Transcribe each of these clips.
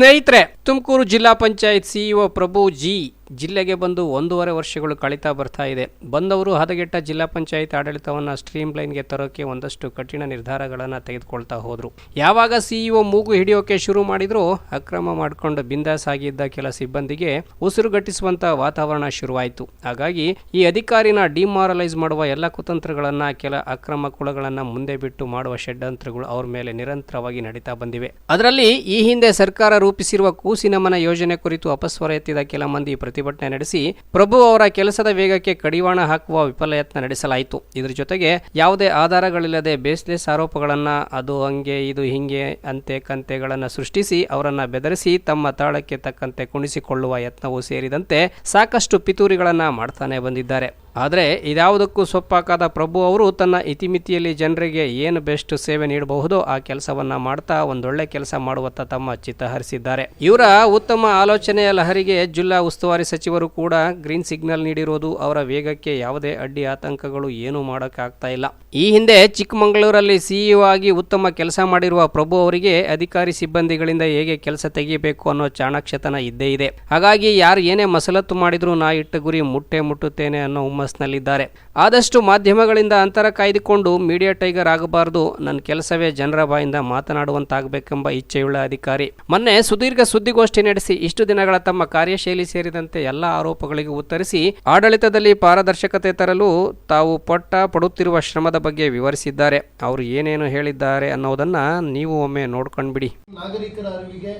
ಸ್ನೇಹಿತರೆ ತುಮಕೂರು ಜಿಲ್ಲಾ ಪಂಚಾಯತ್ ಸಿಇಒ ಪ್ರಭು ಜಿ ಜಿಲ್ಲೆಗೆ ಬಂದು ಒಂದೂವರೆ ವರ್ಷಗಳು ಕಳೀತಾ ಬರ್ತಾ ಇದೆ. ಬಂದವರು ಹದಗೆಟ್ಟ ಜಿಲ್ಲಾ ಪಂಚಾಯತ್ ಆಡಳಿತವನ್ನು ಸ್ಟ್ರೀಮ್ ಲೈನ್ಗೆ ತರೋಕೆ ಒಂದಷ್ಟು ಕಠಿಣ ನಿರ್ಧಾರಗಳನ್ನು ತೆಗೆದುಕೊಳ್ತಾ ಹೋದರು. ಯಾವಾಗ ಸಿಇಒ ಮೂಗು ಹಿಡಿಯೋಕೆ ಶುರು ಮಾಡಿದ್ರು ಅಕ್ರಮ ಮಾಡಿಕೊಂಡು ಬಿಂದಾಸ್ ಆಗಿದ್ದ ಕೆಲ ಸಿಬ್ಬಂದಿಗೆ ಉಸಿರುಗಟ್ಟಿಸುವಂಥ ವಾತಾವರಣ ಶುರುವಾಯಿತು. ಹಾಗಾಗಿ ಈ ಅಧಿಕಾರಿನ ಡಿಮಾರಲೈಸ್ ಮಾಡುವ ಎಲ್ಲ ಕುತಂತ್ರಗಳನ್ನ ಕೆಲ ಅಕ್ರಮ ಕುಳಗಳನ್ನ ಮುಂದೆ ಬಿಟ್ಟು ಮಾಡುವ ಷಡ್ಯಂತ್ರಗಳು ಅವ್ರ ಮೇಲೆ ನಿರಂತರವಾಗಿ ನಡೀತಾ ಬಂದಿವೆ. ಅದರಲ್ಲಿ ಈ ಹಿಂದೆ ಸರ್ಕಾರ ರೂಪಿಸಿರುವ ಕೂಸಿನ ಮನ ಯೋಜನೆ ಕುರಿತು ಅಪಸ್ವರ ಎತ್ತಿದ ಕೆಲ ಮಂದಿ ಪ್ರತಿಭಟನೆ ನಡೆಸಿ ಪ್ರಭು ಅವರ ಕೆಲಸದ ವೇಗಕ್ಕೆ ಕಡಿವಾಣ ಹಾಕುವ ವಿಫಲ ಯತ್ನ ನಡೆಸಲಾಯಿತು. ಇದರ ಜೊತೆಗೆ ಯಾವುದೇ ಆಧಾರಗಳಿಲ್ಲದೆ ಬೇಸ್ಲೆಸ್ ಆರೋಪಗಳನ್ನ ಅದು ಹಂಗೆ, ಇದು ಹಿಂಗೆ ಅಂತೆ ಕಂತೆಗಳನ್ನು ಸೃಷ್ಟಿಸಿ ಅವರನ್ನ ಬೆದರಿಸಿ ತಮ್ಮ ತಾಳಕ್ಕೆ ತಕ್ಕಂತೆ ಕುಣಿಸಿಕೊಳ್ಳುವ ಯತ್ನವೂ ಸೇರಿದಂತೆ ಸಾಕಷ್ಟು ಪಿತೂರಿಗಳನ್ನು ಮಾಡ್ತಾನೆ ಬಂದಿದ್ದಾರೆ. ಆದರೆ ಇದ್ಯಾವುದಕ್ಕೂ ಸೊಪ್ಪಾಕಾದ ಪ್ರಭು ಅವರು ತನ್ನ ಇತಿಮಿತಿಯಲ್ಲಿ ಜನರಿಗೆ ಏನು ಬೆಸ್ಟ್ ಸೇವೆ ನೀಡಬಹುದೋ ಆ ಕೆಲಸವನ್ನು ಮಾಡ್ತಾ ಒಂದೊಳ್ಳೆ ಕೆಲಸ ಮಾಡುವತ್ತ ತಮ್ಮ ಚಿತ್ತ ಹರಿಸಿದ್ದಾರೆ. ಇವರ ಉತ್ತಮ ಆಲೋಚನೆಯ ಲಹರಿಗೆ ಜಿಲ್ಲಾ ಉಸ್ತುವಾರಿ ಸಚಿವರು ಕೂಡ ಗ್ರೀನ್ ಸಿಗ್ನಲ್ ನೀಡಿರುವುದು ಅವರ ವೇಗಕ್ಕೆ ಯಾವುದೇ ಅಡ್ಡಿ ಆತಂಕಗಳು ಏನೂ ಮಾಡೋಕ್ಕಾಗ್ತಾ ಇಲ್ಲ. ಈ ಹಿಂದೆ ಚಿಕ್ಕಮಗಳೂರಲ್ಲಿ ಸಿಇಒ ಆಗಿ ಉತ್ತಮ ಕೆಲಸ ಮಾಡಿರುವ ಪ್ರಭು ಅವರಿಗೆ ಅಧಿಕಾರಿ ಸಿಬ್ಬಂದಿಗಳಿಂದ ಹೇಗೆ ಕೆಲಸ ತೆಗೆಯಬೇಕು ಅನ್ನೋ ಚಾಣಾಕ್ಷತನ ಇದ್ದೇ ಇದೆ. ಹಾಗಾಗಿ ಯಾರು ಏನೇ ಮಸಲತ್ತು ಮಾಡಿದ್ರು ನಾ ಇಟ್ಟ ಗುರಿ ಮುಟ್ಟೆ ಮುಟ್ಟುತ್ತೇನೆ ಅನ್ನೋ ಹುಮ್ಮಸ್ನಲ್ಲಿದ್ದಾರೆ ಆದಷ್ಟು ಮಾಧ್ಯಮಗಳಿಂದ ಅಂತರ ಕಾಯ್ದುಕೊಂಡು ಮೀಡಿಯಾ ಟೈಗರ್ ಆಗಬಾರದು. ನನ್ನ ಕೆಲಸವೇ ಜನರ ಬಾಯಿಂದ ಮಾತನಾಡುವಂತಾಗಬೇಕೆಂಬ ಇಚ್ಛೆಯುಳ್ಳ ಅಧಿಕಾರಿ. ಮೊನ್ನೆ ಸುದೀರ್ಘ ಸುದ್ದಿಗೋಷ್ಠಿ ನಡೆಸಿ ಇಷ್ಟು ದಿನಗಳ ತಮ್ಮ ಕಾರ್ಯಶೈಲಿ ಸೇರಿದಂತೆ ಎಲ್ಲ ಆರೋಪಗಳಿಗೆ ಉತ್ತರಿಸಿ, ಆಡಳಿತದಲ್ಲಿ ಪಾರದರ್ಶಕತೆ ತರಲು ತಾವು ಪಟ್ಟ ಪಡುತ್ತಿರುವ ಶ್ರಮದ ಬಗ್ಗೆ ವಿವರಿಸಿದ್ದಾರೆ. ಅವರು ಏನೇನು ಹೇಳಿದ್ದಾರೆ ಅನ್ನೋದನ್ನ ನೀವು ಒಮ್ಮೆ ನೋಡ್ಕೊಂಡ್ಬಿಡಿ. ನಾಗರಿಕರ ಅರಿವಿಗೆ,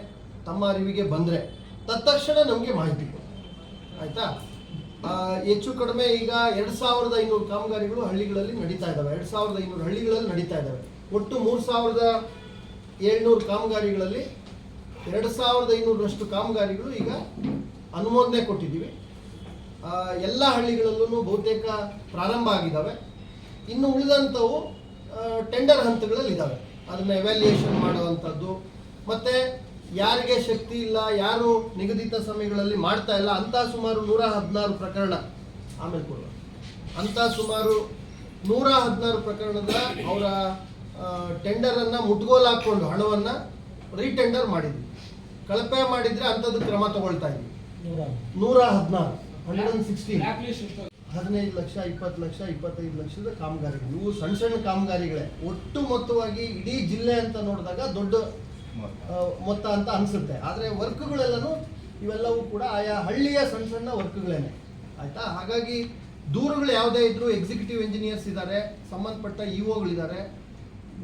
ತಮ್ಮ ಅರಿವಿಗೆ ಬಂದರೆ, ತತ್ಕ್ಷಣ ನಮಗೆ ಮಾಹಿತಿ ಆಯ್ತಾ? ಹೆಚ್ಚು ಕಡಿಮೆ ಈಗ ಎರಡು ಸಾವಿರದ ಐನೂರು ಕಾಮಗಾರಿಗಳು ಹಳ್ಳಿಗಳಲ್ಲಿ ನಡೀತಾ ಇದ್ದಾವೆ ಎರಡು ಸಾವಿರದ ಐನೂರು ಹಳ್ಳಿಗಳಲ್ಲಿ ನಡೀತಾ ಇದ್ದಾವೆ ಒಟ್ಟು ಮೂರು ಸಾವಿರದ ಏಳ್ನೂರು ಕಾಮಗಾರಿಗಳಲ್ಲಿ ಎರಡು ಸಾವಿರದ ಐನೂರರಷ್ಟು ಕಾಮಗಾರಿಗಳು ಈಗ ಅನುಮೋದನೆ ಕೊಟ್ಟಿದ್ದೀವಿ. ಎಲ್ಲ ಹಳ್ಳಿಗಳಲ್ಲೂ ಬಹುತೇಕ ಪ್ರಾರಂಭ ಆಗಿದ್ದಾವೆ ಇನ್ನು ಉಳಿದಂಥವು ಟೆಂಡರ್ ಹಂತಗಳಲ್ಲಿ ಇದ್ದಾವೆ ಅದನ್ನ ಎವ್ಯಾಲ್ಯೂಯೇಷನ್ ಮಾಡುವಂಥದ್ದು ಮತ್ತೆ ಯಾರಿಗೆ ಶಕ್ತಿ ಇಲ್ಲ ಯಾರು ನಿಗದಿತ ಸಮಯಗಳಲ್ಲಿ ಮಾಡ್ತಾ ಇಲ್ಲ ಅಂತ ಸುಮಾರು ನೂರ ಹದಿನಾರು ಪ್ರಕರಣ ಆಮೇಲೆ ಕೊಡುವ. ಅಂತ ಸುಮಾರು ನೂರ ಹದಿನಾರು ಪ್ರಕರಣದ ಅವರ ಟೆಂಡರನ್ನು ಮುಟ್ಗೋಲು ಹಾಕ್ಕೊಂಡು ಹಣವನ್ನು ರೀಟೆಂಡರ್ ಮಾಡಿದ್ವಿ. ಕಳಪೆ ಮಾಡಿದ್ರೆ ಅಂಥದ್ದು ಕ್ರಮ ತಗೊಳ್ತಾ ಇದ್ವಿ. ನೂರ ಹದಿನಾರು. Hundred and sixteen. ಹದಿನೈದು ಲಕ್ಷ ಇಪ್ಪತ್ತು ಲಕ್ಷ ಇಪ್ಪತ್ತೈದು ಲಕ್ಷದ ಕಾಮಗಾರಿಗಳು. ಇವು ಸಣ್ಣ ಸಣ್ಣ ಕಾಮಗಾರಿಗಳೇ. ಒಟ್ಟು ಮೊತ್ತವಾಗಿ ಇಡೀ ಜಿಲ್ಲೆ ಅಂತ ನೋಡಿದಾಗ ದೊಡ್ಡ ಮೊತ್ತ ಅಂತ ಅನಿಸುತ್ತೆ. ಆದರೆ ವರ್ಕ್ಗಳೆಲ್ಲನೂ ಇವೆಲ್ಲವೂ ಕೂಡ ಆಯಾ ಹಳ್ಳಿಯ ಸಣ್ಣ ಸಣ್ಣ ವರ್ಕ್ಗಳೇನೆ. ಆಯಿತಾ? ಹಾಗಾಗಿ ದೂರುಗಳು ಯಾವುದೇ ಇದ್ದರೂ ಎಕ್ಸಿಕ್ಯೂಟಿವ್ ಇಂಜಿನಿಯರ್ಸ್ ಇದ್ದಾರೆ ಸಂಬಂಧಪಟ್ಟ ಇ ಒಗಳಿದ್ದಾರೆ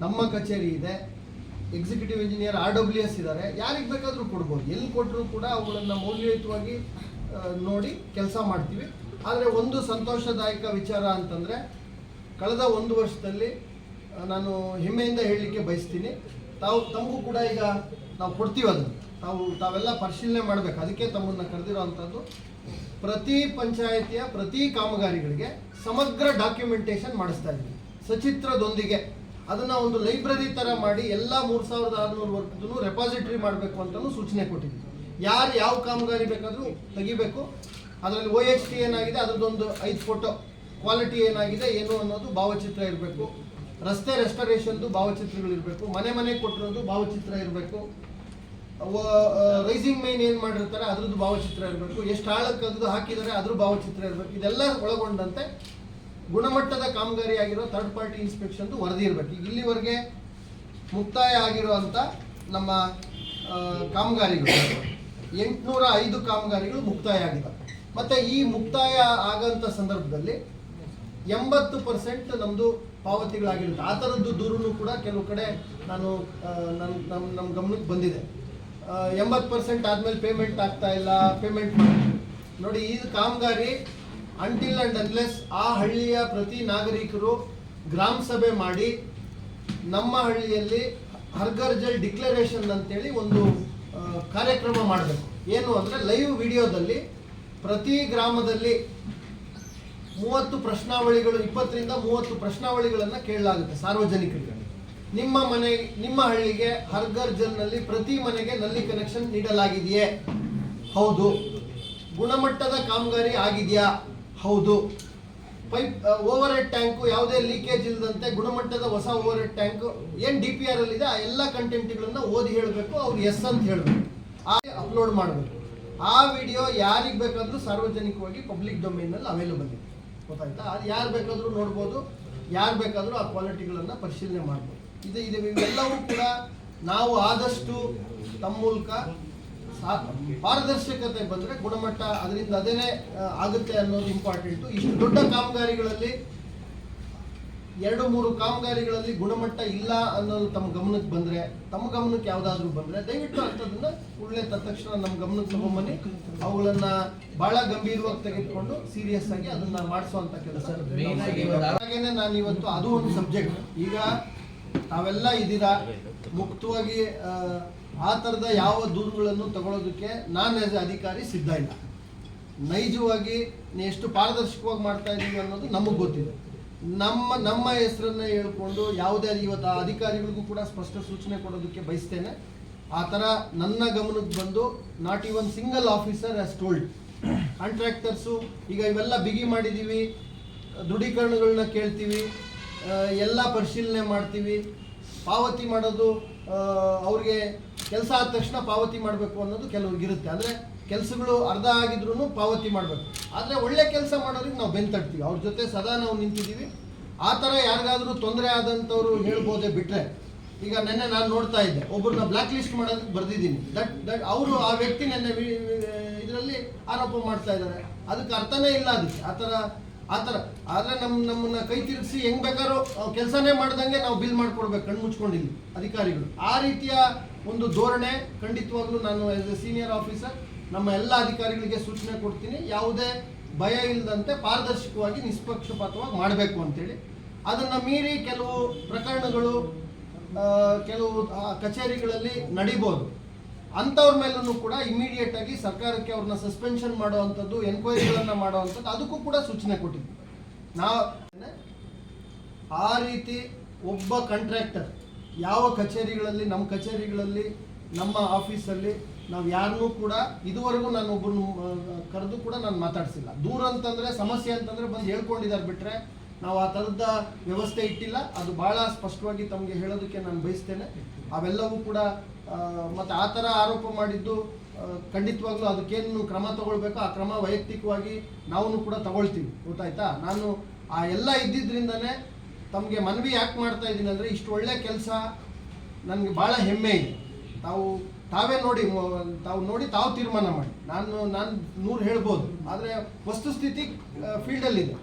ನಮ್ಮ ಕಚೇರಿ ಇದೆ executive engineer R W S ಇದ್ದಾರೆ ಯಾರಿಗೆ ಬೇಕಾದರೂ ಕೊಡ್ಬೋದು. ಎಲ್ಲಿ ಕೊಟ್ಟರು ಕೂಡ ಅವುಗಳನ್ನು ಮೌಲ್ಯಯುತವಾಗಿ ನೋಡಿ ಕೆಲಸ ಮಾಡ್ತೀವಿ. ಆದರೆ ಒಂದು ಸಂತೋಷದಾಯಕ ವಿಚಾರ ಅಂತಂದರೆ, ಕಳೆದ ಒಂದು ವರ್ಷದಲ್ಲಿ ನಾನು ಹೆಮ್ಮೆಯಿಂದ ಹೇಳಲಿಕ್ಕೆ ಬಯಸ್ತೀನಿ. ತಾವು ತಮಗೂ ಕೂಡ ಈಗ ನಾವು ಕೊಡ್ತೀವಿ ಅದನ್ನು. ತಾವು ತಾವೆಲ್ಲ ಪರಿಶೀಲನೆ ಮಾಡಬೇಕು. ಅದಕ್ಕೆ ತಮ್ಮನ್ನು ಕರೆದಿರೋವಂಥದ್ದು ಪ್ರತಿ ಪಂಚಾಯತಿಯ ಪ್ರತಿ ಕಾಮಗಾರಿಗಳಿಗೆ ಸಮಗ್ರ ಡಾಕ್ಯುಮೆಂಟೇಶನ್ ಮಾಡಿಸ್ತಾ ಇದ್ದೀವಿ. ಸಚಿತ್ರದೊಂದಿಗೆ. ಅದನ್ನ ಒಂದು ಲೈಬ್ರರಿ ತರ ಮಾಡಿ ಎಲ್ಲ ಮೂರು ಸಾವಿರದ ಆರುನೂರು ವರ್ಗದೂ ರೆಪಾಸಿಟ್ರಿ ಮಾಡಬೇಕು ಅಂತಲೂ ಸೂಚನೆ ಕೊಟ್ಟಿದ್ವಿ ಯಾರು ಯಾವ ಕಾಮಗಾರಿ ಬೇಕಾದರೂ ತೆಗಿಬೇಕು. ಅದರಲ್ಲಿ ಒ ಎಚ್ ಟಿ ಏನಾಗಿದೆ, ಅದರದ್ದೊಂದು ಐದು ಫೋಟೋ ಕ್ವಾಲಿಟಿ ಏನಾಗಿದೆ, ಏನು ಅನ್ನೋದು ಭಾವಚಿತ್ರ ಇರಬೇಕು. ರಸ್ತೆ ರೆಸ್ಟೋರೇಷನ್ದು ಭಾವಚಿತ್ರಗಳು ಇರಬೇಕು ಮನೆ ಮನೆ ಕೊಟ್ಟಿರೋದು ಭಾವಚಿತ್ರ ಇರಬೇಕು. ರೈಸಿಂಗ್ ಮೈನ್ ಏನು ಮಾಡಿರ್ತಾರೆ ಅದ್ರದ್ದು ಭಾವಚಿತ್ರ ಇರಬೇಕು. ಎಷ್ಟು ಆಳಕ್ಕೆ ಅದು ಹಾಕಿದರೆ ಅದ್ರ ಭಾವಚಿತ್ರ ಇರಬೇಕು. ಇದೆಲ್ಲ ಒಳಗೊಂಡಂತೆ ಗುಣಮಟ್ಟದ ಕಾಮಗಾರಿ ಆಗಿರೋ ಥರ್ಡ್ ಪಾರ್ಟಿ ಇನ್ಸ್ಪೆಕ್ಷನ್ದು ವರದಿ ಇರಬೇಕು. ಇಲ್ಲಿವರೆಗೆ ಮುಕ್ತಾಯ ಆಗಿರುವಂಥ ನಮ್ಮ ಕಾಮಗಾರಿಗಳು. ಎಂಟುನೂರ ಐದು ಕಾಮಗಾರಿಗಳು ಮುಕ್ತಾಯ ಆಗಿದೆ ಮತ್ತು ಈ ಮುಕ್ತಾಯ ಆಗಂಥ ಸಂದರ್ಭದಲ್ಲಿ ಎಂಬತ್ತು ಪರ್ಸೆಂಟ್ ನಮ್ಮದು ಪಾವತಿಗಳಾಗಿರುತ್ತೆ. ಆ ಥರದ್ದು ದೂರನು ಕೂಡ ಕೆಲವು ಕಡೆ ನಾನು ನನ್ನ ನಮ್ಮ ನಮ್ಮ ಗಮನಕ್ಕೆ ಬಂದಿದೆ. ಎಂಬತ್ತು ಪರ್ಸೆಂಟ್ ಆದಮೇಲೆ ಪೇಮೆಂಟ್ ಆಗ್ತಾ ಇಲ್ಲ ಪೇಮೆಂಟ್ ನೋಡಿ, ಈ ಕಾಮಗಾರಿ ಅಂಟಿಲ್ ಅಂಡ್ ಅನ್ಲೆಸ್ ಆ ಹಳ್ಳಿಯ ಪ್ರತಿ ನಾಗರಿಕರು ಗ್ರಾಮ ಸಭೆ ಮಾಡಿ, ನಮ್ಮ ಹಳ್ಳಿಯಲ್ಲಿ ಹರ್ಗರ್ಜಲ್ ಡಿಕ್ಲರೇಷನ್ ಅಂತೇಳಿ ಒಂದು ಕಾರ್ಯಕ್ರಮ ಮಾಡಬೇಕು. ಏನು ಅಂದರೆ ಲೈವ್ ವಿಡಿಯೋದಲ್ಲಿ ಪ್ರತಿ ಗ್ರಾಮದಲ್ಲಿ ಮೂವತ್ತು ಪ್ರಶ್ನಾವಳಿಗಳು, ಇಪ್ಪತ್ತರಿಂದ ಮೂವತ್ತು ಪ್ರಶ್ನಾವಳಿಗಳನ್ನು ಕೇಳಲಾಗುತ್ತೆ ಸಾರ್ವಜನಿಕರಿಗೆ. ನಿಮ್ಮ ಮನೆ, ನಿಮ್ಮ ಹಳ್ಳಿಗೆ ಹರ್ಗರ್ ಜಲ್ನಲ್ಲಿ ಪ್ರತಿ ಮನೆಗೆ ನಲ್ಲಿ ಕನೆಕ್ಷನ್ ನೀಡಲಾಗಿದೆಯೇ? ಹೌದು. ಗುಣಮಟ್ಟದ ಕಾಮಗಾರಿ ಆಗಿದೆಯಾ? ಹೌದು. ಪೈಪ್ ಓವರ್ ಹೆಡ್ ಟ್ಯಾಂಕು ಯಾವುದೇ ಲೀಕೇಜ್ ಇಲ್ಲದಂತೆ ಗುಣಮಟ್ಟದ ಹೊಸ ಓವರ್ ಹೆಡ್ ಟ್ಯಾಂಕು ಏನು ಡಿ ಪಿ ಆರ್ ಅಲ್ಲಿ ಇದೆ ಆ ಎಲ್ಲ ಕಂಟೆಂಟ್ಗಳನ್ನ ಓದಿ ಹೇಳಬೇಕು, ಅವ್ರು ಎಸ್ ಅಂತ ಹೇಳಬೇಕು. ಆ ಅಪ್ಲೋಡ್ ಮಾಡಬೇಕು. ಆ ವಿಡಿಯೋ ಯಾರಿಗೆ ಬೇಕಾದರೂ ಸಾರ್ವಜನಿಕವಾಗಿ ಪಬ್ಲಿಕ್ ಡೊಮೇನಲ್ಲಿ ಅವೈಲಬಲ್ ಇದೆ. ಗೊತ್ತಾಯ್ತಾ? ಅದು ಯಾರು ಬೇಕಾದರೂ ನೋಡ್ಬೋದು, ಯಾರು ಬೇಕಾದರೂ ಆ ಕ್ವಾಲಿಟಿಗಳನ್ನು ಪರಿಶೀಲನೆ ಮಾಡ್ಬೋದು. ಇದು ಇದು ಇವೆಲ್ಲವೂ ಕೂಡ ನಾವು ಆದಷ್ಟು ತಮ್ಮ ಮೂಲಕ ಪಾರದರ್ಶಕತೆ ಬಂದರೆ ಗುಣಮಟ್ಟ, ಅದರಿಂದ ಅದೇನೇ ಆಗುತ್ತೆ ಅನ್ನೋದು ಇಂಪಾರ್ಟೆಂಟು ಇಷ್ಟು ದೊಡ್ಡ ಕಾಮಗಾರಿಗಳಲ್ಲಿ ಎರಡು ಮೂರು ಕಾಮಗಾರಿಗಳಲ್ಲಿ ಗುಣಮಟ್ಟ ಇಲ್ಲ ಅನ್ನೋದು ತಮ್ಮ ಗಮನಕ್ಕೆ ಬಂದ್ರೆ ತಮ್ಮ ಗಮನಕ್ಕೆ ಯಾವ್ದಾದ್ರು ಬಂದ್ರೆ ದಯವಿಟ್ಟು ಅಂಥದ್ದನ್ನು ಕೂಡಲೇ ತಕ್ಷಣ ನಮ್ಮ ಗಮನಕ್ಕೆ ತಗೊಂಬನ್ನಿ. ಅವುಗಳನ್ನ ಬಹಳ ಗಂಭೀರವಾಗಿ ತೆಗೆದುಕೊಂಡು ಸೀರಿಯಸ್ ಆಗಿ ಅದನ್ನ ಮಾಡಿಸುವಂತ ಕೆಲಸ ಹಾಗೇನೆ ನಾನು ಇವತ್ತು ಅದು ಒಂದು ಸಬ್ಜೆಕ್ಟ್ ಈಗ ತಾವೆಲ್ಲ ಇದ್ದೀರಾ? ಮುಕ್ತವಾಗಿ ಆ, ತರದ ಥರದ ಯಾವ ದೂರುಗಳನ್ನು ತಗೊಳ್ಳೋದಕ್ಕೆ ನಾನು ಆಸ್ ಅಧಿಕಾರಿ ಸಿದ್ಧ ಇಲ್ಲ. ನೈಜವಾಗಿ ನೀ ಎಷ್ಟು ಪಾರದರ್ಶಕವಾಗಿ ಮಾಡ್ತಾ ಇದ್ದೀವಿ ಅನ್ನೋದು ನಮಗೆ ಗೊತ್ತಿದೆ. ನಮ್ಮ ನಮ್ಮ ಹೆಸರನ್ನ ಹೇಳ್ಕೊಂಡು ಯಾವುದೇ ಇವತ್ತು ಅಧಿಕಾರಿಗಳಿಗೂ ಕೂಡ ಸ್ಪಷ್ಟ ಸೂಚನೆ ಕೊಡೋದಕ್ಕೆ ಬಯಸ್ತೇನೆ. ಆ ಥರ ನನ್ನ ಗಮನಕ್ಕೆ ಬಂದು not even single officer as told contractors ಈಗ ಇವೆಲ್ಲ ಬಿಗಿ ಮಾಡಿದ್ದೀವಿ. ದೃಢೀಕರಣಗಳನ್ನ ಕೇಳ್ತೀವಿ. ಎಲ್ಲ ಪರಿಶೀಲನೆ ಮಾಡ್ತೀವಿ. ಪಾವತಿ ಮಾಡೋದು ಅವ್ರಿಗೆ ಕೆಲಸ ಆದ ತಕ್ಷಣ ಪಾವತಿ ಮಾಡಬೇಕು ಅನ್ನೋದು ಕೆಲವ್ರಿಗೆ ಇರುತ್ತೆ. ಅಂದರೆ ಕೆಲಸಗಳು ಅರ್ಧ ಆಗಿದ್ರೂ ಪಾವತಿ ಮಾಡಬೇಕು. ಆದರೆ ಒಳ್ಳೆ ಕೆಲಸ ಮಾಡೋರಿಗೆ ನಾವು ಬೆನ್ ತಟ್ತೀವಿ. ಅವ್ರ ಜೊತೆ ಸದಾ ನಾವು ನಿಂತಿದ್ದೀವಿ. ಆ ಥರ ಯಾರಿಗಾದರೂ ತೊಂದರೆ ಆದಂಥವ್ರು ಹೇಳ್ಬೋದೇ ಬಿಟ್ಟರೆ ಈಗ ನೆನ್ನೆ ನಾನು ನೋಡ್ತಾ ಇದ್ದೆ. ಒಬ್ಬರನ್ನ ಬ್ಲ್ಯಾಕ್ ಲಿಸ್ಟ್ ಮಾಡೋದಕ್ಕೆ ಬರ್ದಿದ್ದೀನಿ. ದಟ್ ದಟ್ ಅವರು ಆ ವ್ಯಕ್ತಿ ನೆನ್ನೆ ಇದರಲ್ಲಿ ಆರೋಪ ಮಾಡ್ತಾ ಇದ್ದಾರೆ. ಅದಕ್ಕೆ ಅರ್ಥನೇ ಇಲ್ಲ ಅದಕ್ಕೆ. ಆ ಥರ ಆ ಥರ. ಆದರೆ ನಮ್ಮ ನಮ್ಮನ್ನ ಕೈ ತಿರುಗಿಸಿ ಹೆಂಗ್ ಬೇಕಾದ್ರೂ ಕೆಲಸನೇ ಮಾಡ್ದಂಗೆ ನಾವು ಬಿಲ್ ಮಾಡ್ಕೊಡ್ಬೇಕು. ಕಣ್ಣು ಮುಚ್ಕೊಂಡಿಲ್ಲ ಅಧಿಕಾರಿಗಳು. ಆ ರೀತಿಯ ಒಂದು ಧೋರಣೆ ಖಂಡಿತವಾಗ್ಲೂ ನಾನು ಆ್ಯಸ್ ಎ ಸೀನಿಯರ್ ಆಫೀಸರ್ ನಮ್ಮ ಎಲ್ಲ ಅಧಿಕಾರಿಗಳಿಗೆ ಸೂಚನೆ ಕೊಡ್ತೀನಿ. ಯಾವುದೇ ಭಯ ಇಲ್ಲದಂತೆ ಪಾರದರ್ಶಕವಾಗಿ ನಿಷ್ಪಕ್ಷಪಾತವಾಗಿ ಮಾಡಬೇಕು ಅಂತೇಳಿ. ಅದನ್ನು ಮೀರಿ ಕೆಲವು ಪ್ರಕರಣಗಳು ಕೆಲವು ಕಚೇರಿಗಳಲ್ಲಿ ನಡಿಬೋದು. ಅಂಥವ್ರ ಮೇಲೂ ಕೂಡ ಇಮಿಡಿಯೇಟ್ ಆಗಿ ಸರ್ಕಾರಕ್ಕೆ ಅವ್ರನ್ನ ಸಸ್ಪೆನ್ಷನ್ ಮಾಡುವಂಥದ್ದು ಎನ್ಕ್ವೈರಿಗಳನ್ನ ಮಾಡುವಂಥದ್ದು, ಅದಕ್ಕೂ ಕೂಡ ಸೂಚನೆ ಕೊಟ್ಟಿದ್ವಿ. ನಾವು ಆ ರೀತಿ ಒಬ್ಬ ಕಾಂಟ್ರಾಕ್ಟರ್ ಯಾವ ಕಚೇರಿಗಳಲ್ಲಿ, ನಮ್ಮ ಕಚೇರಿಗಳಲ್ಲಿ, ನಮ್ಮ ಆಫೀಸಲ್ಲಿ ನಾವು ಯಾರನ್ನೂ ಕೂಡ ಇದುವರೆಗೂ ನಾನು ಒಬ್ಬರನ್ನು ಕರೆದು ಕೂಡ ನಾನು ಮಾತಾಡಿಸಿಲ್ಲ. ದೂರ ಅಂತಂದರೆ, ಸಮಸ್ಯೆ ಅಂತಂದರೆ ಬಂದು ಹೇಳ್ಕೊಂಡಿದ್ದಾರೆ ಬಿಟ್ಟರೆ ನಾವು ಆ ಥರದ ವ್ಯವಸ್ಥೆ ಇಟ್ಟಿಲ್ಲ. ಅದು ಭಾಳ ಸ್ಪಷ್ಟವಾಗಿ ತಮಗೆ ಹೇಳೋದಕ್ಕೆ ನಾನು ಬಯಸ್ತೇನೆ. ಅವೆಲ್ಲವೂ ಕೂಡ ಮತ್ತು ಆ ಥರ ಆರೋಪ ಮಾಡಿದ್ದು ಖಂಡಿತವಾಗ್ಲೂ ಅದಕ್ಕೇನು ಕ್ರಮ ತಗೊಳ್ಬೇಕು ಆ ಕ್ರಮ ವೈಯಕ್ತಿಕವಾಗಿ ನಾವು ಕೂಡ ತಗೊಳ್ತೀವಿ. ಗೊತ್ತಾಯ್ತಾ? ನಾನು ಆ ಎಲ್ಲ ಇದ್ದಿದ್ದರಿಂದನೇ ತಮಗೆ ಮನವಿ ಯಾಕೆ ಮಾಡ್ತಾ ಇದ್ದೀನಿ ಅಂದರೆ ಇಷ್ಟು ಒಳ್ಳೆಯ ಕೆಲಸ ನನಗೆ ಭಾಳ ಹೆಮ್ಮೆ ಇದೆ. ತಾವು ತಾವೇ ನೋಡಿ ತಾವು ನೋಡಿ, ತಾವು ತೀರ್ಮಾನ ಮಾಡಿ. ನಾನು ನಾನು ನೂರು ಹೇಳ್ಬೋದು. ಆದರೆ ವಸ್ತುಸ್ಥಿತಿ ಫೀಲ್ಡಲ್ಲಿದೆ,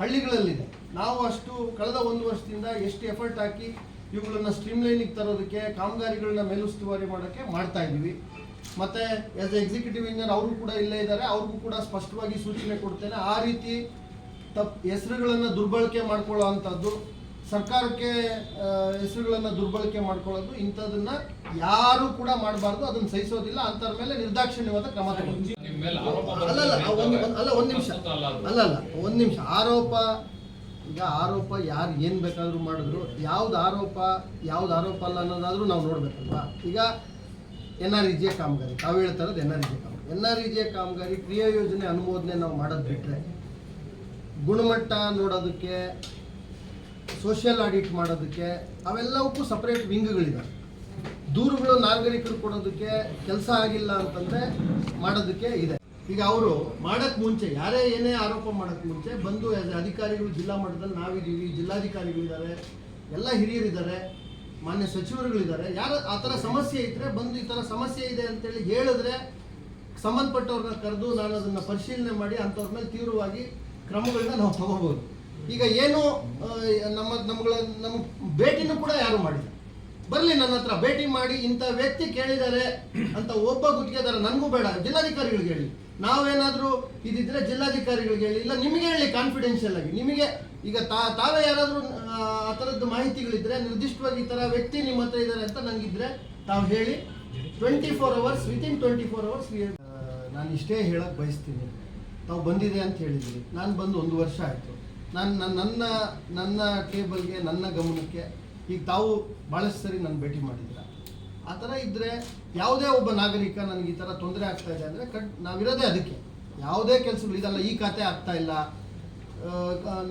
ಹಳ್ಳಿಗಳಲ್ಲಿದೆ. ನಾವು ಅಷ್ಟು ಕಳೆದ ಒಂದು ವರ್ಷದಿಂದ ಎಷ್ಟು ಎಫರ್ಟ್ ಹಾಕಿ ಇವುಗಳನ್ನ ಸ್ಟ್ರೀಮ್ಲೈನಿಗೆ ತರೋದಕ್ಕೆ, ಕಾಮಗಾರಿಗಳನ್ನ ಮೇಲುಸ್ತುವಾರಿ ಮಾಡೋಕ್ಕೆ ಮಾಡ್ತಾ ಇದ್ದೀವಿ. ಮತ್ತೆ ಆಸ್ ಎಕ್ಸಿಕ್ಯೂಟಿವ್ ಇಂಜಿನಿಯರ್ ಅವರು ಕೂಡ ಇಲ್ಲೇ ಇದ್ದಾರೆ. ಅವ್ರಿಗೂ ಕೂಡ ಸ್ಪಷ್ಟವಾಗಿ ಸೂಚನೆ ಕೊಡ್ತೇನೆ. ಆ ರೀತಿ ತಪ್ಪು ಹೆಸರುಗಳನ್ನು ದುರ್ಬಳಕೆ ಮಾಡ್ಕೊಳ್ಳೋ ಅಂಥದ್ದು ಸರ್ಕಾರಕ್ಕೆ ಹೆಸರುಗಳನ್ನು ದುರ್ಬಳಕೆ ಮಾಡ್ಕೊಳ್ಳೋದು ಇಂಥದನ್ನ ಯಾರು ಕೂಡ ಮಾಡಬಾರ್ದು ಅದನ್ನ ಸಹಿಸೋದಿಲ್ಲ ಅಂಥವ್ರ ಮೇಲೆ ನಿರ್ದಾಕ್ಷಿಣ್ಯವಾದ ಕ್ರಮ ಆರೋಪ ಅಲ್ಲ. ಒಂದು ಒಂದು- ಅಲ್ಲ ಒಂದು ನಿಮಿಷ. ಪ್ರಸ್ತುತ ಅಲ್ಲ ಅಲ್ಲ ಅಲ್ಲ ಒಂದು ನಿಮಿಷ. ಆರೋಪ ಈಗ ಆರೋಪ ಯಾರು ಏನು ಬೇಕಾದರೂ ಮಾಡಿದ್ರು ಯಾವ್ದು ಆರೋಪ ಯಾವ್ದು ಆರೋಪ ಅಲ್ಲ ಅನ್ನೋದಾದ್ರೂ ನಾವು ನೋಡ್ಬೇಕಲ್ವಾ? ಈಗ ಎನ್ ಆರ್ ಇ ಜೆ ಕಾಮಗಾರಿ ತಾವು ಹೇಳ್ತಾ ಇರೋದು ಎನ್ ಆರ್ ಇ ಜೆ ಕಾಮಗಾರಿ. ಎನ್ ಆರ್ ಇ ಜೆ ಕಾಮಗಾರಿ ಕ್ರಿಯಾ ಯೋಜನೆ ಅನುಮೋದನೆ ನಾವು ಮಾಡೋದು ಬಿಟ್ಟರೆ ಗುಣಮಟ್ಟ ನೋಡೋದಕ್ಕೆ ಸೋಷಿಯಲ್ ಆಡಿಟ್ ಮಾಡೋದಕ್ಕೆ ಅವೆಲ್ಲವಕ್ಕೂ ಸಪ್ರೇಟ್ ವಿಂಗ್ಗಳಿದ್ದಾವೆ ದೂರುಗಳು ನಾಗರಿಕರು ಕೊಡೋದಕ್ಕೆ ಕೆಲಸ ಆಗಿಲ್ಲ ಅಂತಂದ್ರೆ ಮಾಡೋದಕ್ಕೆ ಇದೆ. ಈಗ ಅವರು ಮಾಡಕ್ ಮುಂಚೆ, ಯಾರೇ ಏನೇ ಆರೋಪ ಮಾಡಕ್ ಮುಂಚೆ ಬಂದು ಅಧಿಕಾರಿಗಳು ಜಿಲ್ಲಾ ಮಟ್ಟದಲ್ಲಿ ನಾವಿದ್ದೀವಿ ಜಿಲ್ಲಾಧಿಕಾರಿಗಳಿದ್ದಾರೆ ಎಲ್ಲ ಹಿರಿಯರಿದ್ದಾರೆ, ಮಾನ್ಯ ಸಚಿವರುಗಳಿದ್ದಾರೆ. ಯಾರು ಆ ಥರ ಸಮಸ್ಯೆ ಇದ್ರೆ ಬಂದು ಈ ಥರ ಸಮಸ್ಯೆ ಇದೆ ಅಂತೇಳಿ ಹೇಳಿದ್ರೆ ಸಂಬಂಧಪಟ್ಟವ್ರನ್ನ ಕರೆದು ನಾನು ಅದನ್ನ ಪರಿಶೀಲನೆ ಮಾಡಿ ಅಂಥವ್ರ ಮೇಲೆ ತೀವ್ರವಾಗಿ ಕ್ರಮಗಳನ್ನ ನಾವು ತಗೋಬಹುದು ಈಗ ಏನು ನಮ್ಮ, ನಮ್ಗಳ, ನಮ್ಮ ಭೇಟಿನೂ ಕೂಡ ಯಾರು ಮಾಡಿಲ್ಲ. ಬರಲಿ ನನ್ನ ಹತ್ರ, ಭೇಟಿ ಮಾಡಿ ಇಂಥ ವ್ಯಕ್ತಿ ಕೇಳಿದ್ದಾರೆ ಅಂತ ಒಬ್ಬ ಗುತ್ತಿಗೆದಾರ ನನಗೂ ಬೇಡ, ಜಿಲ್ಲಾಧಿಕಾರಿಗಳಿಗೆ ಹೇಳಿ. ನಾವೇನಾದರೂ ಇದಿದ್ರೆ ಜಿಲ್ಲಾಧಿಕಾರಿಗಳಿಗೆ ಹೇಳಿ, ಇಲ್ಲ ನಿಮಗೆ ಹೇಳಿ ಕಾನ್ಫಿಡೆನ್ಷಿಯಲ್ ಆಗಿ. ನಿಮಗೆ ಈಗ ತಾ, ತಾವೇ ಯಾರಾದರೂ, ಆ ಥರದ್ದು ಮಾಹಿತಿಗಳಿದ್ರೆ, ನಿರ್ದಿಷ್ಟವಾಗಿ ಈ ಥರ ವ್ಯಕ್ತಿ ನಿಮ್ಮ ಹತ್ರ ಇದ್ದಾರೆ ಅಂತ ನನಗಿದ್ರೆ ತಾವು ಹೇಳಿ. Twenty four hours within twenty four hours ನಾನು ಇಷ್ಟೇ ಹೇಳಕ್ಕೆ ಬಯಸ್ತೀನಿ. ತಾವು ಬಂದಿದೆ ಅಂತ ಹೇಳಿದ್ದೀನಿ ನಾನು ಬಂದು ಒಂದು ವರ್ಷ ಆಯಿತು. ನನ್ನ ನನ್ನ ನನ್ನ ಟೇಬಲ್ಗೆ ನನ್ನ ಗಮನಕ್ಕೆ ಈಗ ತಾವು ಭಾಳಷ್ಟು ಸರಿ ನಾನು ಭೇಟಿ ಮಾಡಿದ್ದೀರ? ಆ ಥರ ಇದ್ದರೆ ಯಾವುದೇ ಒಬ್ಬ ನಾಗರಿಕ ನನಗೆ ಈ ಥರ ತೊಂದರೆ ಆಗ್ತಾ ಇದೆ ಅಂದರೆ ಕಟ್ ನಾವಿರೋದೇ ಅದಕ್ಕೆ. ಯಾವುದೇ ಕೆಲಸಗಳು, ಇದಲ್ಲ, ಈ ಖಾತೆ ಆಗ್ತಾ ಇಲ್ಲ.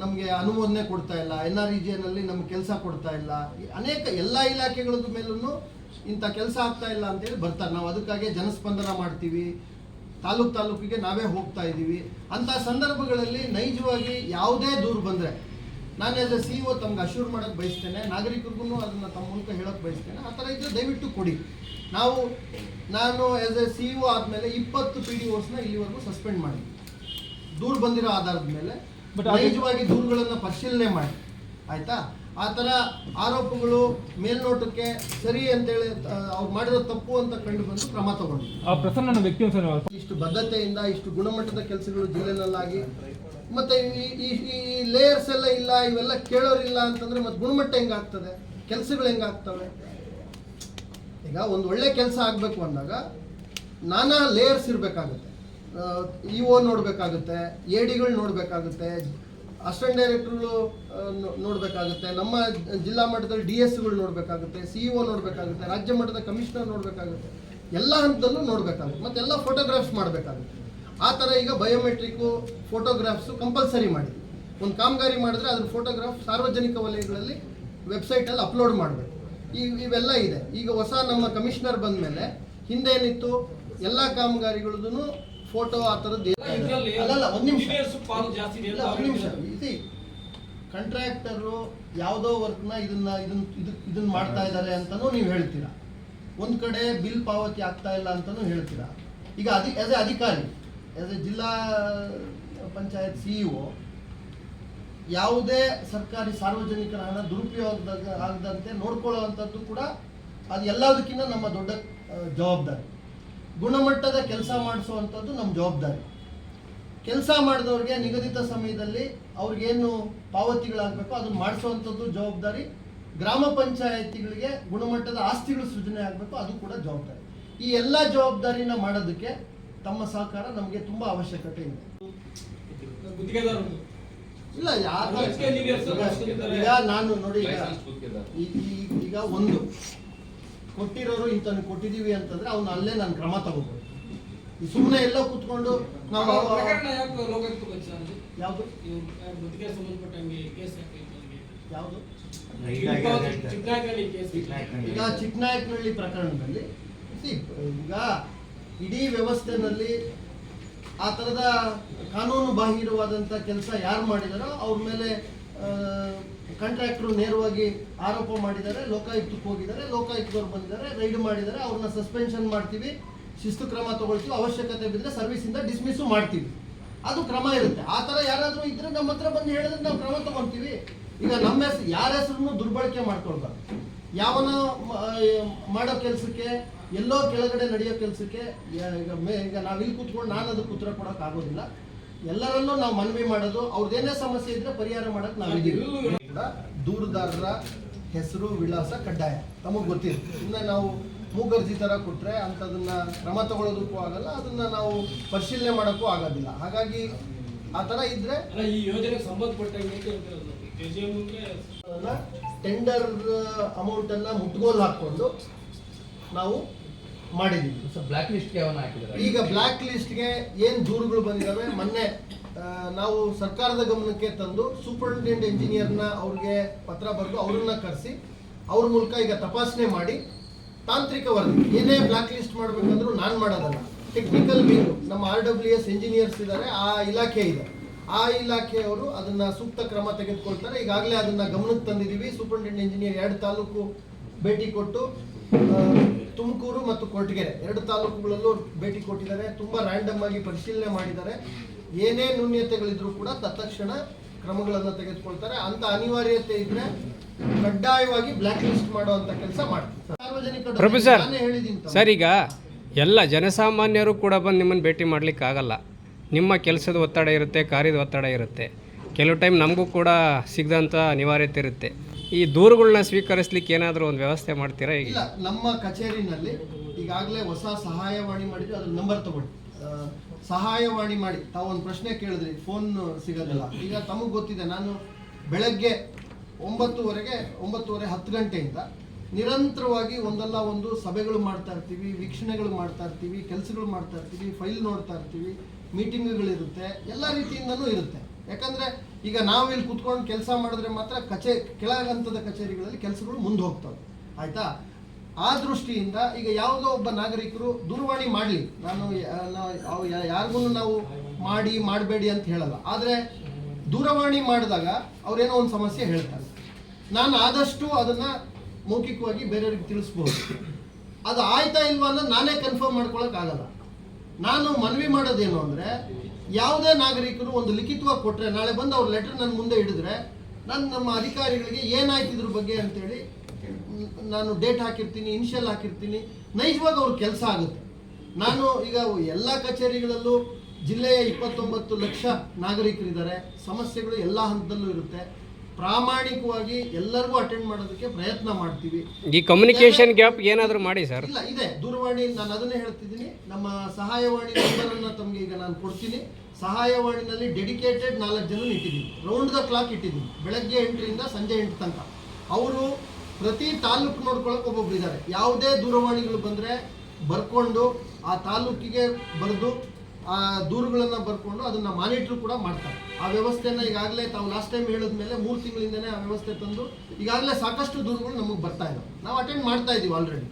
ನಮಗೆ ಅನುಮೋದನೆ ಕೊಡ್ತಾ ಇಲ್ಲ. ಎನ್ ಆರ್ ಇ ಜಿಯಲ್ಲಿ ನಮ್ಗೆ ಕೆಲಸ ಕೊಡ್ತಾ ಇಲ್ಲ. ಅನೇಕ ಎಲ್ಲ ಇಲಾಖೆಗಳದ್ದು ಮೇಲೂ ಇಂಥ ಕೆಲಸ ಆಗ್ತಾ ಇಲ್ಲ ಅಂತೇಳಿ ಬರ್ತಾರೆ. ನಾವು ಅದಕ್ಕಾಗಿ ಜನಸ್ಪಂದನ ಮಾಡ್ತೀವಿ. ತಾಲೂಕ್ ತಾಲೂಕಿಗೆ ನಾವೇ ಹೋಗ್ತಾ ಇದ್ದೀವಿ. ಅಂಥ ಸಂದರ್ಭಗಳಲ್ಲಿ ನೈಜವಾಗಿ ಯಾವುದೇ ದೂರು ಬಂದರೆ ನಾನು ಎಸ್ ಎ ಸಿ ಒ ತಮ್ಗೆ ಅಶ್ಯೂರ್ ಮಾಡೋಕ್ಕೆ ಬಯಸ್ತೇನೆ ನಾಗರಿಕರಿಗೂ ಅದನ್ನು ತಮ್ಮ ಮೂಲಕ ಹೇಳೋಕ್ಕೆ ಬಯಸ್ತೇನೆ ಆ ಥರ ಇದ್ದರೆ ದಯವಿಟ್ಟು ಕೊಡಿ. ನಾವು ನಾನು ಎಸ್ ಎ ಸಿ ಒ ಆದಮೇಲೆ ಇಪ್ಪತ್ತು ಪಿ ಡಿ ಓಸ್ನ ಇಲ್ಲಿವರೆಗೂ ಸಸ್ಪೆಂಡ್ ಮಾಡಿ. ದೂರು ಬಂದಿರೋ ಆಧಾರದ ಮೇಲೆ ನೈಜವಾಗಿ ದೂರುಗಳನ್ನು ಪರಿಶೀಲನೆ ಮಾಡಿ. ಆಯ್ತಾ? ಆ ಥರ ಆರೋಪಗಳು ಮೇಲ್ನೋಟಕ್ಕೆ ಸರಿ ಅಂತೇಳಿ ಅವ್ರು ಮಾಡಿದ ತಪ್ಪು ಅಂತ ಕಂಡು ಬಂದು ಕ್ರಮ ತಗೊಂಡು ಇಷ್ಟು ಬದ್ಧತೆಯಿಂದ ಇಷ್ಟು ಗುಣಮಟ್ಟದ ಕೆಲಸಗಳು ಜಿಲ್ಲೆನಲ್ಲಾಗಿ ಮತ್ತೆ ಈ- ಈ ಈ ಲೇಯರ್ಸ್ ಎಲ್ಲ ಇಲ್ಲ ಇವೆಲ್ಲ ಕೇಳೋರಿಲ್ಲ ಅಂತಂದ್ರೆ ಮತ್ತೆ ಗುಣಮಟ್ಟ ಹೆಂಗಾಗ್ತದೆ? ಕೆಲಸಗಳು ಹೆಂಗಾಗ್ತವೆ? ಈಗ ಒಂದು ಒಳ್ಳೆ ಕೆಲಸ ಆಗಬೇಕು ಅಂದಾಗ ನಾನಾ ಲೇಯರ್ಸ್ ಇರಬೇಕಾಗುತ್ತೆ. ಇ ಒ ನೋಡಬೇಕಾಗುತ್ತೆ ಎ ಡಿಗಳು ನೋಡಬೇಕಾಗುತ್ತೆ ಅಸಿಸ್ಟೆಂಟ್ ಡೈರೆಕ್ಟರ್ಗಳು ನೋಡಬೇಕಾಗುತ್ತೆ. ನಮ್ಮ ಜಿಲ್ಲಾ ಮಟ್ಟದಲ್ಲಿ ಡಿ ಎಸ್ಗಳು ನೋಡಬೇಕಾಗುತ್ತೆ, ಸಿ ಇ ಒ ನೋಡಬೇಕಾಗುತ್ತೆ, ರಾಜ್ಯ ಮಟ್ಟದ ಕಮಿಷನರ್ ನೋಡಬೇಕಾಗುತ್ತೆ. ಎಲ್ಲ ಹಂತದಲ್ಲೂ ನೋಡಬೇಕಾಗುತ್ತೆ. ಮತ್ತೆ ಎಲ್ಲ ಫೋಟೋಗ್ರಾಫ್ಸ್ ಮಾಡಬೇಕಾಗುತ್ತೆ. ಆ ಥರ ಈಗ ಬಯೋಮೆಟ್ರಿಕ್ಕು ಫೋಟೋಗ್ರಾಫ್ಸು ಕಂಪಲ್ಸರಿ ಮಾಡಿ. ಒಂದು ಕಾಮಗಾರಿ ಮಾಡಿದ್ರೆ ಅದ್ರ ಫೋಟೋಗ್ರಾಫ್ ಸಾರ್ವಜನಿಕ ವಲಯಗಳಲ್ಲಿ ವೆಬ್ಸೈಟಲ್ಲಿ ಅಪ್ಲೋಡ್ ಮಾಡಬೇಕು. ಈ, ಇವೆಲ್ಲ ಇದೆ. ಈಗ ಹೊಸ ನಮ್ಮ ಕಮಿಷನರ್ ಬಂದ ಮೇಲೆ ಹಿಂದೇನಿತ್ತು, ಎಲ್ಲ ಕಾಮಗಾರಿಗಳದ್ದು ಫೋಟೋ ಆ ಥರದ್ದು ಅಲ್ಲಲ್ಲ ಒಂದು ನಿಮಿಷ. ಇಲ್ಲ, ಒಂದು ನಿಮಿಷ. ಇದು ಕಾಂಟ್ರಾಕ್ಟರು ಯಾವುದೋ ವರ್ಕ್ನ ಇದನ್ನ ಇದನ್ನ ಇದು ಇದನ್ನ ಮಾಡ್ತಾ ಇದ್ದಾರೆ ಅಂತಾನೂ ನೀವು ಹೇಳ್ತೀರಾ? ಒಂದು ಕಡೆ ಬಿಲ್ ಪಾವತಿ ಆಗ್ತಾ ಇಲ್ಲ ಅಂತಾನೂ ಹೇಳ್ತೀರಾ? ಈಗ ಅಧಿ ಆಸ್ ಎ ಅಧಿಕಾರಿ ಆಸ್ ಎ ಜಿಲ್ಲಾ ಪಂಚಾಯತ್ ಸಿಇಒ ಯಾವುದೇ ಸರ್ಕಾರಿ ಸಾರ್ವಜನಿಕರ ಹಣ ದುರುಪಯೋಗ ಆಗದಂತೆ ನೋಡ್ಕೊಳ್ಳೋವಂಥದ್ದು ಕೂಡ ಅದು ಎಲ್ಲದಕ್ಕಿಂತ ನಮ್ಮ ದೊಡ್ಡ ಜವಾಬ್ದಾರಿ. ಗುಣಮಟ್ಟದ ಕೆಲಸ ಮಾಡಿಸುವಂಥದ್ದು ನಮ್ಮ ಜವಾಬ್ದಾರಿ. ಕೆಲಸ ಮಾಡಿದವ್ರಿಗೆ ನಿಗದಿತ ಸಮಯದಲ್ಲಿ ಅವ್ರಿಗೇನು ಪಾವತಿಗಳಾಗಬೇಕು ಅದನ್ನು ಮಾಡಿಸುವಂಥದ್ದು ಜವಾಬ್ದಾರಿ. ಗ್ರಾಮ ಪಂಚಾಯತಿಗಳಿಗೆ ಗುಣಮಟ್ಟದ ಆಸ್ತಿಗಳು ಸೃಜನೆ ಆಗಬೇಕು ಅದು ಕೂಡ ಜವಾಬ್ದಾರಿ. ಈ ಎಲ್ಲ ಜವಾಬ್ದಾರಿನ ಮಾಡೋದಕ್ಕೆ ತಮ್ಮ ಸಹಕಾರ ನಮಗೆ ತುಂಬ ಅವಶ್ಯಕತೆ ಇದೆ. ಇಲ್ಲ ಯಾರು ಈಗ ನಾನು ನೋಡಿ ಈಗ ಒಂದು. ಕೊಟ್ಟಿರೋರು ಇಂಥವ್ನು ಕೊಟ್ಟಿದೀವಿ ಅಂತಂದ್ರೆ ಅವ್ನ ಅಲ್ಲೇ ನಾನು ಕ್ರಮ ತಗೋಬೋದು ಸುಮ್ಮನೆ ಎಲ್ಲ ಕುತ್ಕೊಂಡು ನಾವು? ಯಾವುದು ಈಗ ಚಿಕ್ಕನಾಯಕನಹಳ್ಳಿ ಪ್ರಕರಣದಲ್ಲಿ ಈಗ ಇಡೀ ವ್ಯವಸ್ಥೆನಲ್ಲಿ ಆ ಥರದ ಕಾನೂನು ಬಾಹಿರವಾದಂಥ ಕೆಲಸ ಯಾರು ಮಾಡಿದಾರೋ ಅವ್ರ ಮೇಲೆ ಕಾಂಟ್ರಾಕ್ಟ್ರು ನೇರವಾಗಿ ಆರೋಪ ಮಾಡಿದ್ದಾರೆ ಲೋಕಾಯುಕ್ತಕ್ಕೆ ಹೋಗಿದ್ದಾರೆ ಲೋಕಾಯುಕ್ತದವ್ರು ಬಂದಿದ್ದಾರೆ ರೈಡ್ ಮಾಡಿದ್ದಾರೆ ಅವ್ರನ್ನ ಸಸ್ಪೆನ್ಷನ್ ಮಾಡ್ತೀವಿ ಶಿಸ್ತು ಕ್ರಮ ತಗೊಳ್ತೀವಿ ಅವಶ್ಯಕತೆ ಬಿದ್ದರೆ ಸರ್ವಿಸಿಂದ ಡಿಸ್ಮಿಸ್ ಮಾಡ್ತೀವಿ. ಅದು ಕ್ರಮ ಇರುತ್ತೆ. ಆ ಥರ ಯಾರಾದರೂ ಇದ್ರೆ ನಮ್ಮ ಹತ್ರ ಬಂದು ಹೇಳಿದ್ರೆ ನಾವು ಕ್ರಮ ತಗೊಳ್ತೀವಿ. ಈಗ ನಮ್ಮ ಹೆಸರು ಯಾರ ಹೆಸರನ್ನು ದುರ್ಬಳಕೆ ಮಾಡ್ಕೊಳ್ಬಾರ್ದು. ಯಾವನ ಮಾಡೋ ಕೆಲಸಕ್ಕೆ ಎಲ್ಲೋ ಕೆಳಗಡೆ ನಡೆಯೋ ಕೆಲಸಕ್ಕೆ ಈಗ ಮೇ ಈಗ ನಾವು ಇಲ್ಲಿ ಕೂತ್ಕೊಂಡು ನಾನು ಅದಕ್ಕೆ ಉತ್ತರ ಕೊಡೋಕ್ಕಾಗೋದಿಲ್ಲ ಎಲ್ಲರಲ್ಲೂ ನಾವು ಮನವಿ ಮಾಡೋದು ಅವ್ರದ್ದೇನೇ ಸಮಸ್ಯೆ ಇದ್ರೆ ಪರಿಹಾರ ಮಾಡಕ್ಕೆ ನಾವಿದ್ದೀವಿ ದೂರುದಾರರ ಹೆಸರು ವಿಳಾಸ ಕಡ್ಡಾಯ. ತಮಗೆ ಗೊತ್ತಿದೆ ಇನ್ನು ನಾವು ಮೂಗರ್ಜಿ ಥರ ಕೊಟ್ಟರೆ ಅಂಥದನ್ನು ಕ್ರಮ ತಗೊಳ್ಳೋದಕ್ಕೂ ಆಗಲ್ಲ ಅದನ್ನ ನಾವು ಪರಿಶೀಲನೆ ಮಾಡೋಕ್ಕೂ ಆಗೋದಿಲ್ಲ. ಹಾಗಾಗಿ ಆ ಥರ ಇದ್ರೆ ಅಲ್ಲ ಈ ಯೋಜನೆಗೆ ಅಂದ್ರೆ ಟೆಂಡರ್ ಅಮೌಂಟ್ ಮುಟ್ಗೋಲು ಹಾಕ್ಕೊಂಡು ಹಾಕೊಂಡು ನಾವು ಮಾಡಿದ್ದೀವಿ. ಬ್ಲ್ಯಾಕ್ ಲಿಸ್ಟ್ಗೆ ಅವನ್ನ ಹಾಕಿದ್ದಾರೆ ಈಗ ಬ್ಲ್ಯಾಕ್ ಲಿಸ್ಟ್ಗೆ ಏನು ದೂರುಗಳು ಬಂದಿದ್ದಾವೆ ಮೊನ್ನೆ ನಾವು ಸರ್ಕಾರದ ಗಮನಕ್ಕೆ ತಂದು ಸೂಪರಿಂಟೆಂಡೆಂಟ್ ಇಂಜಿನಿಯರ್ನ ಅವ್ರಿಗೆ ಪತ್ರ ಬರೆದು ಅವ್ರನ್ನ ಕರೆಸಿ ಅವ್ರ ಮೂಲಕ ಈಗ ತಪಾಸಣೆ ಮಾಡಿ ತಾಂತ್ರಿಕ ವರದಿ, ಏನೇ ಬ್ಲ್ಯಾಕ್ ಲಿಸ್ಟ್ ಮಾಡಬೇಕಂದ್ರೂ ನಾನು ಮಾಡೋದಲ್ಲ. ಟೆಕ್ನಿಕಲ್ ಬೀರು ನಮ್ಮ ಆರ್ ಡಬ್ಲ್ಯೂ ಇಂಜಿನಿಯರ್ಸ್ ಇದ್ದಾರೆ ಆ ಇಲಾಖೆ ಇದೆ. ಆ ಇಲಾಖೆಯವರು ಅದನ್ನ ಸೂಕ್ತ ಕ್ರಮ ತೆಗೆದುಕೊಳ್ತಾರೆ. ಈಗಾಗಲೇ ಅದನ್ನ ಗಮನಕ್ಕೆ ತಂದಿದ್ದೀವಿ. ಸೂಪರಿಂಟೆಂಡೆಂಟ್ ಇಂಜಿನಿಯರ್ ಎರಡು ತಾಲೂಕು ಭೇಟಿ ಕೊಟ್ಟು ತುಮಕೂರು ಮತ್ತು ಕೊರಟಗೆರೆ ಎರಡು ತಾಲೂಕುಗಳಲ್ಲೂ ಭೇಟಿ ಕೊಟ್ಟಿದ್ದಾರೆ. ತುಂಬ ರ್ಯಾಂಡಮ್ ಆಗಿ ಪರಿಶೀಲನೆ ಮಾಡಿದ್ದಾರೆ. ಏನೇ ನ್ಯೂನ್ಯತೆಗಳಿದ್ರೂ ಕೂಡ ತತ್ಕ್ಷಣ ಕ್ರಮಗಳನ್ನು ತೆಗೆದುಕೊಳ್ತಾರೆ. ಅಂತ ಅನಿವಾರ್ಯತೆ ಇದ್ರೆ ಕಡ್ಡಾಯವಾಗಿ ಬ್ಲ್ಯಾಕ್ ಲಿಸ್ಟ್ ಮಾಡುವಂತ ಕೆಲಸ ಮಾಡ್ತಾರೆ ಸಾರ್ವಜನಿಕ ಪ್ರಭು ಸರ್ ಈಗ ಎಲ್ಲ ಜನಸಾಮಾನ್ಯರು ಕೂಡ ಬಂದು ನಿಮ್ಮನ್ನು ಭೇಟಿ ಮಾಡ್ಲಿಕ್ಕೆ ಆಗಲ್ಲ ನಿಮ್ಮ ಕೆಲಸದ ಒತ್ತಡ ಇರುತ್ತೆ ಕಾರ್ಯದ ಒತ್ತಡ ಇರುತ್ತೆ. ಕೆಲವು ಟೈಮ್ ನಮಗೂ ಕೂಡ ಸಿಗದಂಥ ಅನಿವಾರ್ಯತೆ ಇರುತ್ತೆ. ಈ ದೂರುಗಳನ್ನ ಸ್ವೀಕರಿಸ್ಲಿಕ್ಕೆ ಏನಾದರೂ ಒಂದು ವ್ಯವಸ್ಥೆ ಮಾಡ್ತೀರಾ ಈಗ? ನಮ್ಮ ಕಚೇರಿನಲ್ಲಿ ಈಗಾಗಲೇ ಹೊಸ ಸಹಾಯವಾಣಿ ಮಾಡಿದ್ರೆ ಅದ್ರ ನಂಬರ್ ತಗೊಳ್ಳಿ. ಸಹಾಯವಾಣಿ ಮಾಡಿ. ತಾವು ಒಂದು ಪ್ರಶ್ನೆ ಕೇಳಿದ್ರಿ ಫೋನ್ ಸಿಗೋದಿಲ್ಲ ಈಗ ತಮಗೆ ಗೊತ್ತಿದೆ, ನಾನು ಬೆಳಗ್ಗೆ ಒಂಬತ್ತುವರೆಗೆ, ಒಂಬತ್ತುವರೆ ಹತ್ತು ಗಂಟೆಯಿಂದ ನಿರಂತರವಾಗಿ ಒಂದಲ್ಲ ಒಂದು ಸಭೆಗಳು ಮಾಡ್ತಾ ಇರ್ತೀವಿ, ವೀಕ್ಷಣೆಗಳು ಮಾಡ್ತಾ ಇರ್ತೀವಿ, ಕೆಲಸಗಳು ಮಾಡ್ತಾ ಇರ್ತೀವಿ, ಫೈಲ್ ನೋಡ್ತಾ ಇರ್ತೀವಿ, ಮೀಟಿಂಗ್ಗಳಿರುತ್ತೆ, ಎಲ್ಲ ರೀತಿಯಿಂದನೂ ಇರುತ್ತೆ. ಯಾಕಂದರೆ ಈಗ ನಾವು ಇಲ್ಲಿ ಕುತ್ಕೊಂಡು ಕೆಲಸ ಮಾಡಿದ್ರೆ ಮಾತ್ರ ಕಚೇ, ಕೆಳಗಂತದ ಕಚೇರಿಗಳಲ್ಲಿ ಕೆಲಸಗಳು ಮುಂದೆ ಹೋಗ್ತವೆ. ಆಯ್ತಾ? ಆ ದೃಷ್ಟಿಯಿಂದ ಈಗ ಯಾವುದೋ ಒಬ್ಬ ನಾಗರಿಕರು ದೂರವಾಣಿ ಮಾಡಲಿ. ನಾನು ಯಾರಿಗೂ ನಾವು ಮಾಡಿ ಮಾಡಬೇಡಿ ಅಂತ ಹೇಳಲ್ಲ. ಆದರೆ ದೂರವಾಣಿ ಮಾಡಿದಾಗ ಅವರೇನೋ ಒಂದು ಸಮಸ್ಯೆ ಹೇಳ್ತಾರೆ. ನಾನು ಆದಷ್ಟು ಅದನ್ನು ಮೌಖಿಕವಾಗಿ ಬೇರೆಯವ್ರಿಗೆ ತಿಳಿಸ್ಬೋದು. ಅದು ಆಯ್ತಾ ಇಲ್ವಾ ಅನ್ನೋದು ನಾನೇ ಕನ್ಫರ್ಮ್ ಮಾಡ್ಕೊಳಕ್ಕಾಗಲ್ಲ ನಾನು ಮನವಿ ಮಾಡೋದೇನು ಅಂದರೆ, ಯಾವುದೇ ನಾಗರಿಕರು ಒಂದು ಲಿಖಿತವಾಗಿ ಕೊಟ್ಟರೆ ನಾಳೆ ಬಂದು ಅವ್ರ ಲೆಟರ್ ನನ್ನ ಮುಂದೆ ಹಿಡಿದ್ರೆ, ನಾನು ನಮ್ಮ ಅಧಿಕಾರಿಗಳಿಗೆ ಏನಾಯ್ತು ಇದ್ರ ಬಗ್ಗೆ ಅಂತೇಳಿ ನಾನು ಡೇಟ್ ಹಾಕಿರ್ತೀನಿ ಇನಿಷಿಯಲ್ ಹಾಕಿರ್ತೀನಿ ನೈಜವಾಗಿ ಅವ್ರ ಕೆಲಸ ಆಗುತ್ತೆ. ನಾನು ಈಗ ಎಲ್ಲ ಕಚೇರಿಗಳಲ್ಲೂ ಜಿಲ್ಲೆಯ ಇಪ್ಪತ್ತೊಂಬತ್ತು ಲಕ್ಷ ನಾಗರಿಕರಿದ್ದಾರೆ. ಸಮಸ್ಯೆಗಳು ಎಲ್ಲ ಹಂತದಲ್ಲೂ ಇರುತ್ತೆ. ಪ್ರಾಮಾಣಿಕವಾಗಿ ಎಲ್ಲರಿಗೂ ಅಟೆಂಡ್ ಮಾಡೋದಕ್ಕೆ ಪ್ರಯತ್ನ ಮಾಡ್ತೀವಿ. ಈ ಕಮ್ಯುನಿಕೇಶನ್ ಗ್ಯಾಪ್ ಏನಾದರೂ ಮಾಡಿ ಸರ್? ಇಲ್ಲ ಇದೆ. ದೂರವಾಣಿ ನಾನು ಅದನ್ನೇ ಹೇಳ್ತಿದ್ದೀನಿ. ನಮ್ಮ ಸಹಾಯವಾಣಿ ನಂಬರನ್ನು ತಮಗೆ ಈಗ ನಾನು ಕೊಡ್ತೀನಿ. ಸಹಾಯವಾಣಿನಲ್ಲಿ ಡೆಡಿಕೇಟೆಡ್ ನಾಲ್ಕು ಜನ ಇಟ್ಟಿದ್ದೀನಿ ರೌಂಡ್ ದ ಕ್ಲಾಕ್ ಇಟ್ಟಿದ್ದೀನಿ ಬೆಳಗ್ಗೆ ಎಂಟರಿಂದ ಸಂಜೆ ಎಂಟು ತನಕ. ಅವರು ಪ್ರತಿ ತಾಲೂಕು ನೋಡ್ಕೊಳಕ್ಕೆ ಒಬ್ಬೊಬ್ರು ಇದ್ದಾರೆ ಯಾವುದೇ ದೂರವಾಣಿಗಳು ಬಂದರೆ ಬರ್ಕೊಂಡು ಆ ತಾಲೂಕಿಗೆ ಬರೆದು ಆ ದೂರುಗಳನ್ನು ಬರ್ಕೊಂಡು ಅದನ್ನ ಮಾನಿಟರ್ ಕೂಡ ಮಾಡ್ತಾರೆ. ಆ ವ್ಯವಸ್ಥೆನ ಈಗಾಗಲೇ ತಾವು ಲಾಸ್ಟ್ ಟೈಮ್ ಹೇಳಿದ್ಮೇಲೆ ಮೂರು ತಿಂಗಳಿಂದನೇ ಆ ವ್ಯವಸ್ಥೆ ತಂದು ಈಗಾಗಲೇ ಸಾಕಷ್ಟು ದೂರುಗಳು ನಮಗೆ ಬರ್ತಾ ಇದ್ದಾವೆ ನಾವು ಅಟೆಂಡ್ ಮಾಡ್ತಾ ಇದ್ದೀವಿ ಆಲ್ರೆಡಿ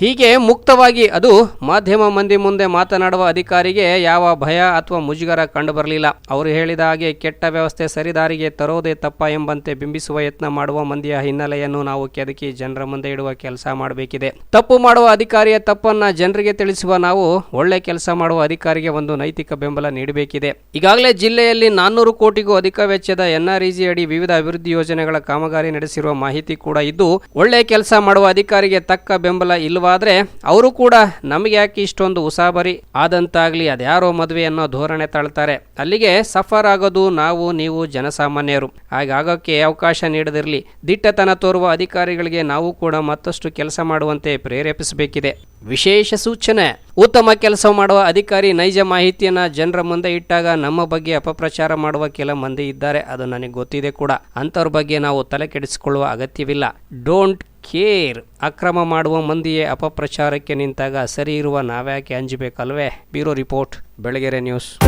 ಹೀಗೆ ಮುಕ್ತವಾಗಿ ಅದು ಮಾಧ್ಯಮ ಮಂದಿ ಮುಂದೆ ಮಾತನಾಡುವ ಅಧಿಕಾರಿಗೆ ಯಾವ ಭಯ ಅಥವಾ ಮುಜುಗರ ಕಂಡುಬರಲಿಲ್ಲ. ಅವರು ಹೇಳಿದ ಹಾಗೆ ಕೆಟ್ಟ ವ್ಯವಸ್ಥೆ ಸರಿದಾರಿಗೆ ತರೋದೇ ತಪ್ಪ ಎಂಬಂತೆ ಬಿಂಬಿಸುವ ಯತ್ನ ಮಾಡುವ ಮಂದಿಯ ಹಿನ್ನೆಲೆಯನ್ನು ನಾವು ಕೆದಕಿ ಜನರ ಮುಂದೆ ಇಡುವ ಕೆಲಸ ಮಾಡಬೇಕಿದೆ. ತಪ್ಪು ಮಾಡುವ ಅಧಿಕಾರಿಯ ತಪ್ಪನ್ನ ಜನರಿಗೆ ತಿಳಿಸುವ ನಾವು ಒಳ್ಳೆ ಕೆಲಸ ಮಾಡುವ ಅಧಿಕಾರಿಗೆ ಒಂದು ನೈತಿಕ ಬೆಂಬಲ ನೀಡಬೇಕಿದೆ. ಈಗಾಗಲೇ ಜಿಲ್ಲೆಯಲ್ಲಿ ನಾನ್ನೂರು ಕೋಟಿಗೂ ಅಧಿಕ ವೆಚ್ಚದ ಎನ್ಆರ್ಇಜಿ ಅಡಿ ವಿವಿಧ ಅಭಿವೃದ್ಧಿ ಯೋಜನೆಗಳ ಕಾಮಗಾರಿ ನಡೆಸಿರುವ ಮಾಹಿತಿ ಕೂಡ ಇದ್ದು, ಒಳ್ಳೆ ಕೆಲಸ ಮಾಡುವ ಅಧಿಕಾರಿಗೆ ತಕ್ಕ ಬೆಂಬಲ ಇಲ್ಲವಾದ್ರೆ ಅವರು ಕೂಡ ನಮಗೆ ಯಾಕೆ ಇಷ್ಟೊಂದು ಉಸಾಬರಿ? ಆದಂತಾಗ್ಲಿ ಅದ್ಯಾರೋ ಮದುವೆ ಅನ್ನೋ ಧೋರಣೆ ತಾಳ್ತಾರೆ. ಅಲ್ಲಿಗೆ ಸಫರ್ ಆಗೋದು ನಾವು, ನೀವು ಜನಸಾಮಾನ್ಯರು. ಹಾಗಾಗೋಕ್ಕೆ ಅವಕಾಶ ನೀಡದಿರಲಿ. ದಿಟ್ಟತನ ತೋರುವ ಅಧಿಕಾರಿಗಳಿಗೆ ನಾವು ಕೂಡ ಮತ್ತಷ್ಟು ಕೆಲಸ ಮಾಡುವಂತೆ ಪ್ರೇರೇಪಿಸಬೇಕಿದೆ. ವಿಶೇಷ ಸೂಚನೆ. ಉತ್ತಮ ಕೆಲಸ ಮಾಡುವ ಅಧಿಕಾರಿ ನೈಜ ಮಾಹಿತಿಯನ್ನ ಜನರ ಮುಂದೆ ಇಟ್ಟಾಗ ನಮ್ಮ ಬಗ್ಗೆ ಅಪಪ್ರಚಾರ ಮಾಡುವ ಕೆಲ ಮಂದಿ ಇದ್ದಾರೆ. ಅದು ನನಗೆ ಗೊತ್ತಿದೆ ಕೂಡ. ಅಂಥವ್ರ ಬಗ್ಗೆ ನಾವು ತಲೆ ಕೆಡಿಸಿಕೊಳ್ಳುವ ಅಗತ್ಯವಿಲ್ಲ. Don't care. ಅಕ್ರಮ ಮಾಡುವ ಮಂದಿಯೇ ಅಪಪ್ರಚಾರಕ್ಕೆ ನಿಂತಾಗ ಸರಿ ಇರುವ ನಾವ್ಯಾಕೆ ಅಂಜಬೇಕಲ್ವೇ? Bureau report, Belagere news.